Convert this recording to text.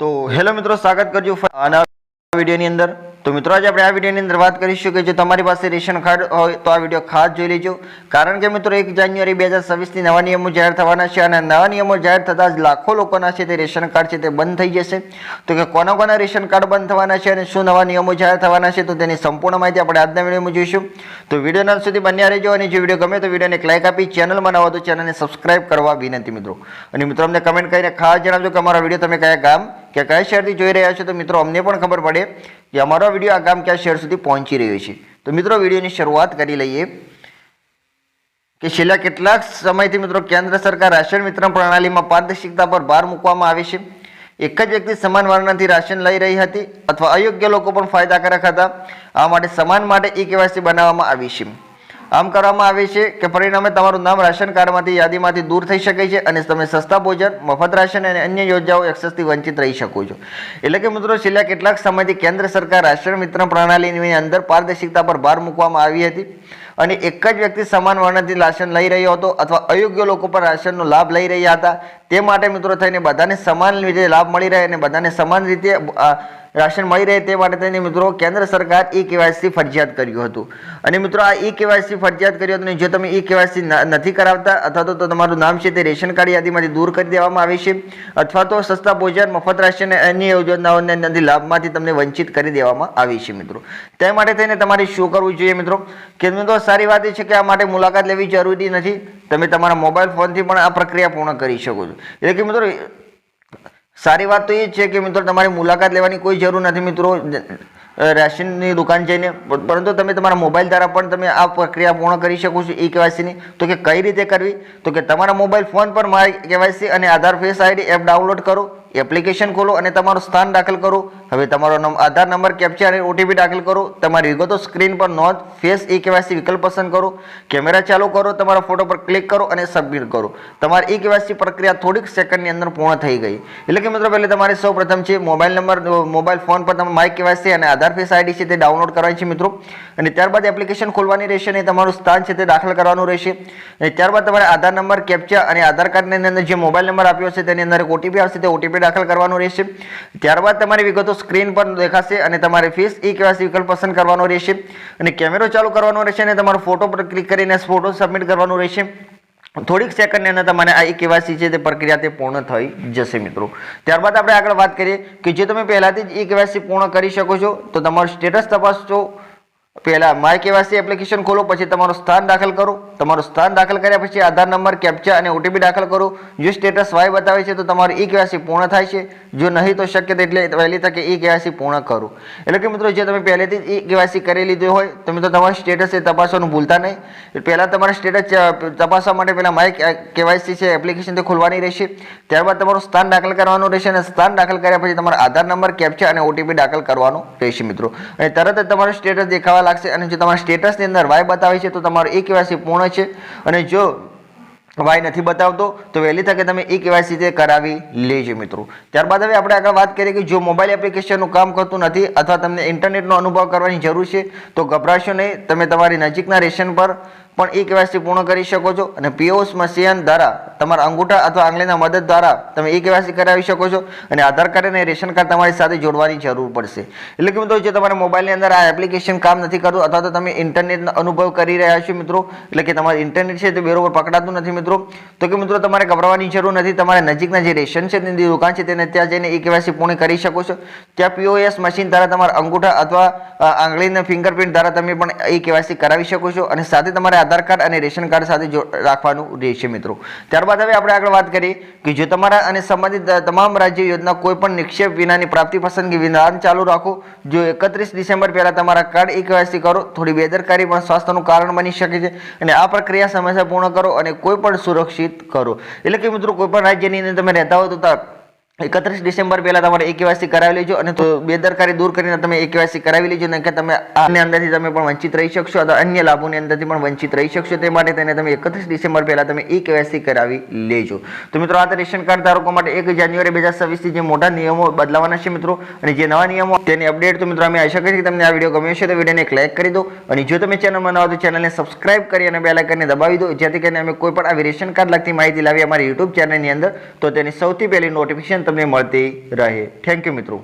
તો હેલો મિત્રો, સ્વાગત કરજો આના વિડીયોની અંદર. તો મિત્રો, આજે આપણે આ વિડીયોની અંદર વાત કરીશું કે જો તમારી પાસે રેશન કાર્ડ હોય તો આ વીડિયો ખાસ જોઈ લેજો. કારણ કે મિત્રો, એક જાન્યુઆરી બે હજાર છવ્વીસથી નવા નિયમો જાહેર થવાના છે અને નવા નિયમો જાહેર થતાં જ લાખો લોકોના છે તે રેશન કાર્ડ છે તે બંધ થઈ જશે. તો કે કોના કોના રેશન કાર્ડ બંધ થવાના છે અને શું નવા નિયમો જાહેર થવાના છે તો તેની સંપૂર્ણ માહિતી આપણે આજના વિડીયોમાં જોઈશું. તો વિડીયોના સુધી બન્યા રહેજો અને જો વીડિયો ગમે તો વિડીયોને એક લાઇક આપી ચેનલમાં નવા તો ચેનલને સબસ્ક્રાઇબ કરવા વિનંતી મિત્રો. અને મિત્રો, અમને કમેન્ટ કરીને ખાસ જણાવજો કે અમારા વીડિયો તમે કયા ગામ કે કયા શહેરથી જોઈ રહ્યા છો તો મિત્રો અમને પણ ખબર પડે કે અમારો વીડિયો આ કયા શહેર સુધી પહોંચી રહ્યો છે. તો મિત્રો વિડીયોની શરૂઆત કરી લઈએ કે છેલ્લા કેટલાક સમયથી મિત્રો કેન્દ્ર સરકાર રાશન વિતરણ પ્રણાલીમાં પારદર્શિકતા પર ભાર મૂકવામાં આવે છે. એક જ વ્યક્તિ સમાન વર્ણનથી રાશન લઈ રહી હતી અથવા અયોગ્ય લોકો પણ ફાયદાકારક હતા. આ માટે સમાન માટે ઈ કેવાયસી બનાવવામાં આવી છે. આમ કરવામાં આવે છે કે પરિણામે તમારું નામ રાશન કાર્ડમાંથી, યાદીમાંથી દૂર થઈ શકે છે અને તમે સસ્તા ભોજન, મફત રાશન અને અન્ય યોજનાઓ એક્સેસથી વંચિત રહી શકો છો. એટલે કે મિત્રો, છેલ્લા કેટલાક સમયથી કેન્દ્ર સરકાર રાશન વિતરણ પ્રણાલીની અંદર પારદર્શિકતા પર ભાર મૂકવામાં આવી હતી. અને એક જ વ્યક્તિ સમાન વર્ણથી રાશન લઈ રહ્યો હતો અથવા અયોગ્ય લોકો પર રાશનનો લાભ લઈ રહ્યા હતા. તે માટે મિત્રો થઈને બધાને સમાન રીતે લાભ મળી રહે અને બધાને સમાન રીતે રાશન મળી રહે તે માટે થઈને મિત્રો કેન્દ્ર સરકાર ઈ કેવાયસી ફરજિયાત કર્યું હતું. અને મિત્રો આ ઈ કેવાયસી ફરજિયાત કર્યું હતું જો તમે ઈ કેવાયસી નથી કરાવતા અથવા તો તો તમારું નામ છે તે રેશન કાર્ડ યાદીમાંથી દૂર કરી દેવામાં આવે છે અથવા તો સસ્તા ભોજન, મફત રાશન અને અન્ય યોજનાઓને નથી લાભમાંથી તમને વંચિત કરી દેવામાં આવી છે મિત્રો. તે માટે થઈને તમારે શું કરવું જોઈએ મિત્રો? કે મિત્રો સારી વાત એ છે કે આ માટે મુલાકાત લેવી જરૂરી નથી. તમે તમારા મોબાઈલ ફોનથી પણ આ પ્રક્રિયા પૂર્ણ કરી શકો છો. એટલે કે મિત્રો, સારી વાત તો એ છે કે મિત્રો, તમારે મુલાકાત લેવાની કોઈ જરૂર નથી મિત્રો. રેશનની દુકાન જઈને. પરંતુ તમે તમારા મોબાઈલ દ્વારા પણ તમે આ પ્રક્રિયા પૂર્ણ કરી શકો છો ઈ કેવાયસીની તો કે કઈ રીતે કરવી? તો કે તમારા મોબાઈલ ફોન પર મારી કેવાયસી અને Aadhaar face ID app download કરો. એપ્લિકેશન ખોલો અને તમારું સ્થાન દાખલ કરો. હવે તમારો આધાર નંબર કેપ્ચર અને ઓટીપી દાખલ કરો. તમારી વિગતો સ્ક્રીન પર નોંધ, ફેસ ઈ કેવાયસી વિકલ્પ પસંદ કરો. કેમેરા ચાલુ કરો, તમારા ફોટો પર ક્લિક કરો અને સબમિટ કરો. તમારી ઈ કેવાયસી પ્રક્રિયા થોડીક સેકન્ડની અંદર પૂર્ણ થઈ ગઈ. એટલે કે મિત્રો, પહેલે તમારે સૌ છે, મોબાઈલ નંબર મોબાઈલ ફોન પર તમે માય કેવાયસી અને આધાર ફેસ આઈડી છે તે ડાઉનલોડ કરવાની છે મિત્રો. અને ત્યારબાદ એપ્લિકેશન ખોલવાની રહેશે અને તમારું સ્થાન છે તે દાખલ કરવાનું રહેશે. અને ત્યારબાદ તમારે આધાર નંબર કેપ્ચર અને આધાર કાર્ડની અંદર જે મોબાઈલ નંબર આપ્યો છે તેની અંદર એક ઓટીપી આવશે. તે ઓટીપી દાખલ કરવાનું રહેશે. ત્યારબાદ તમારી વિગતો સ્ક્રીન પર દેખાશે અને તમારે ફીસ ઈ કેવાયસી વિકલ્પ પસંદ કરવાનો રહેશે. અને કેમેરો ચાલુ કરવાનો રહેશે અને તમારો ફોટો પર ક્લિક કરીને ફોટો સબમિટ કરવાનું રહેશે. થોડીક સેકન્ડની અંદર તમારે આ કેવાયસી છે તે પ્રક્રિયા તે પૂર્ણ થઈ જશે મિત્રો. ત્યારબાદ આપણે આગળ વાત કરીએ કે જે તમે પહેલાંથી જ ઈ કેવાયસી પૂર્ણ કરી શકો છો, તો તમારું સ્ટેટસ તપાસજો. પહેલા માય કેવાયસી એપ્લિકેશન ખોલો, પછી તમારું સ્થાન દાખલ કરો. તમારું સ્થાન દાખલ કર્યા પછી આધાર નંબર કેપ્ચા અને ઓટીપી દાખલ કરો. જો સ્ટેટસ વાય બતાવે છે, તો તમારું ઈ કેવાયસી પૂર્ણ થાય છે. જો નહીં, તો શક્ય તેટલે વહેલી તકે ઈ કેવાયસી પૂર્ણ કરો. એટલે કે મિત્રો, જે તમે પહેલેથી જ ઈ કેવાયસી કરી લીધું હોય, તો મિત્રો, તમારું સ્ટેટસ એ તપાસવાનું ભૂલતા નહીં. પહેલાં તમારે સ્ટેટસ તપાસવા માટે પહેલાં માય કેવાયસી છે એપ્લિકેશન તે ખોલવાની રહેશે. ત્યારબાદ તમારું સ્થાન દાખલ કરવાનું રહેશે અને સ્થાન દાખલ કર્યા પછી તમારો આધાર નંબર કેપ્ચા અને ઓટીપી દાખલ કરવાનો રહેશે, મિત્રો. અને તરત જ તમારું સ્ટેટસ દેખાવા લાગશે અને જો તમારા સ્ટેટસની અંદર વાય બતાવે છે, તો તમારો એ કેવાયસી પૂર્ણ છે. અને જો વાય નથી બતાવતો, તો વહેલી તકે તમે ઈ કેવાયસી તે કરાવી લેજો મિત્રો. ત્યારબાદ હવે આપણે આગળ વાત કરીએ કે જો મોબાઈલ એપ્લિકેશનનું કામ કરતું નથી અથવા તમને ઇન્ટરનેટનો અનુભવ કરવાની જરૂર છે, તો ગભરાશો નહીં. તમે તમારી નજીકના રેશન પર પણ એ કેવાયસી પૂર્ણ કરી શકો છો અને પીઓસ મશીન દ્વારા તમારા અંગૂઠા અથવા આંગળીના મદદ દ્વારા તમે એ કેવાયસી કરાવી શકો છો અને આધાર કાર્ડ અને રેશન કાર્ડ તમારી સાથે જોડવાની જરૂર પડશે. એટલે કે મિત્રો, જો તમારા મોબાઈલની અંદર આ એપ્લિકેશન કામ નથી કરતું અથવા તો તમે ઇન્ટરનેટનો અનુભવ કરી રહ્યા છો મિત્રો, એટલે કે તમારું ઇન્ટરનેટ છે તે બરોબર પકડાતું નથી મિત્રો, તો કે મિત્રો, તમારે ગભરાવાની જરૂર નથી. તમારે નજીકના જે રેશન છે તેની દુકાન છે તેને ત્યાં જઈને એ કેવાયસી પૂર્ણ કરી શકો છો. ત્યાં પીઓએસ મશીન દ્વારા તમારા અંગૂઠા અથવા આંગળીના ફિંગરપ્રિન્ટ દ્વારા તમે પણ એ કેવાયસી કરાવી શકો છો અને સાથે તમારે આધાર કાર્ડ અને રેશન કાર્ડ સાથે રાખવાનું રહેશે મિત્રો. ત્યારબાદ હવે આપણે આગળ વાત કરીએ કે જો તમારા અને સંબંધિત તમામ રાજ્ય યોજના કોઈ પણ નિક્ષેપ વિનાની પ્રાપ્તિ પસંદગી વિધાન ચાલુ રાખો. જો એકત્રીસ ડિસેમ્બર પહેલા તમારા કાર્ડ ઈ કરો, થોડી બેદરકારી પણ સ્વાસ્થ્યનું કારણ બની શકે છે અને આ પ્રક્રિયા સમયસર પૂર્ણ કરો અને કોઈ પણ સુરક્ષિત કરો. એટલે કે મિત્રો કોઈ પણ રાજ્યની અંદર તમે રહેતા હો તા- એકત્રીસ ડિસેમ્બર પહેલા તમારે એ કેવાયસી કરાવી લેજો અને બેદરકારી દૂર કરીને તમે એ કેવાયસી કરાવી લેજો નહીં કે તમે આની અંદરથી તમે પણ વંચિત રહી શકશો અથવા અન્ય લાભોની અંદરથી પણ વંચિત રહી શકશો તે માટે તેને તમે એકત્રીસ ડિસેમ્બર પહેલા તમે એ કેવાયસી કરાવી લેજો. તો મિત્રો, આ રેશન કાર્ડ ધારકો માટે એક જાન્યુઆરી બે હજાર જે મોટા નિયમો બદલાવાના છે મિત્રો અને જે નવા નિયમો તેની અપડેટ તો મિત્રો, અમે આશા કરીએ કે તમને આ વીડિયો ગમ્યો છે તો વિડીયોને એક લાઇક કરી દો અને જો તમે ચેનલમાં નવા તો ચેનલને સબસ્ક્રાઇબ કરી અને બેલ આઇકનને દબાવી દો, જેથી કરીને અમે કોઈ પણ આવી રેશન કાર્ડ લગતી માહિતી લાવી અમારી યુટ્યુબ ચેનલની અંદર, તો તેની સૌથી પહેલી નોટિફિકેશન તમને મળતી રહે. થેન્ક યુ મિત્રો.